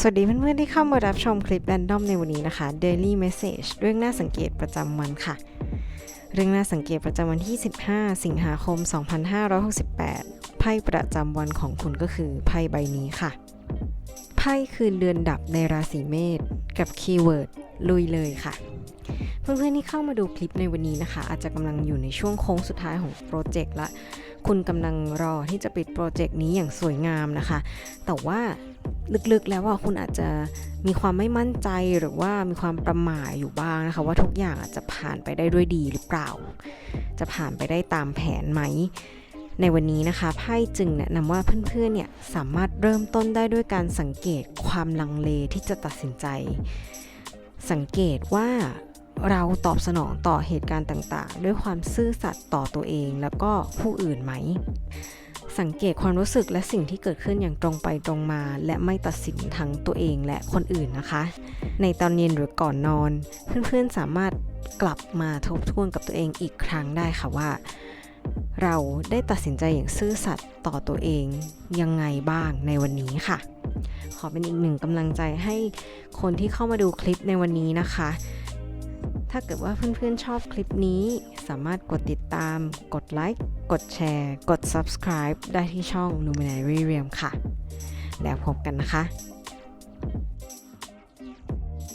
สวัสดีเพื่อนๆที่เข้ามารับชมคลิปแรนดอมในวันนี้นะคะ Daily Message เรื่องน่าสังเกตประจำวันค่ะ เรื่องน่าสังเกตประจำวันที่ 15 สิงหาคม 2568 ไพ่ประจำวันของคุณก็คือไพ่ใบนี้ค่ะ ไพ่คือเดือนดับในราศีเมษกับคีย์เวิร์ดลุยเลยค่ะ เพื่อนๆที่เข้ามาดูคลิปในวันนี้นะคะ อาจจะกำลังอยู่ในช่วงโค้งสุดท้ายของโปรเจกต์ละ คุณกำลังรอที่จะปิดโปรเจกต์นี้อย่างสวยงามนะคะ แต่ว่า ลึกๆ แล้วว่าคุณอาจจะมีความไม่มั่นใจหรือว่ามีความประหม่าอยู่บ้างนะคะ ว่าทุกอย่างอาจจะผ่านไปได้ด้วยดีหรือเปล่า จะผ่านไปได้ตามแผนไหม ในวันนี้นะคะไพ่จึงแนะนำว่าเพื่อนๆเนี่ยสามารถเริ่มต้นได้ด้วยการสังเกตความลังเลที่จะตัดสินใจ สังเกตว่าเราตอบสนองต่อเหตุการณ์ต่างๆ ด้วยความซื่อสัตย์ต่อตัวเองแล้วก็ผู้อื่นไหม สังเกตความรู้สึกและสิ่งที่เกิดขึ้นอย่างตรงไปตรงมา และไม่ตัดสินทั้งตัวเองและคนอื่นนะคะ ในตอนเย็นหรือก่อนนอน เพื่อนๆสามารถกลับมาทบทวนกับตัวเองอีกครั้งได้ค่ะว่า เราได้ตัดสินใจอย่างซื่อสัตย์ต่อตัวเองยังไงบ้างในวันนี้ค่ะ ขอเป็นอีกหนึ่งกำลังใจให้คนที่เข้ามาดูคลิปในวันนี้นะคะ ถ้าเกิดว่าเพื่อนๆชอบคลิปนี้ สามารถกดติดตาม กดไลค์ กดแชร์ กด subscribe ได้ที่ช่อง Luminary Realm ค่ะ แล้วพบกันนะคะ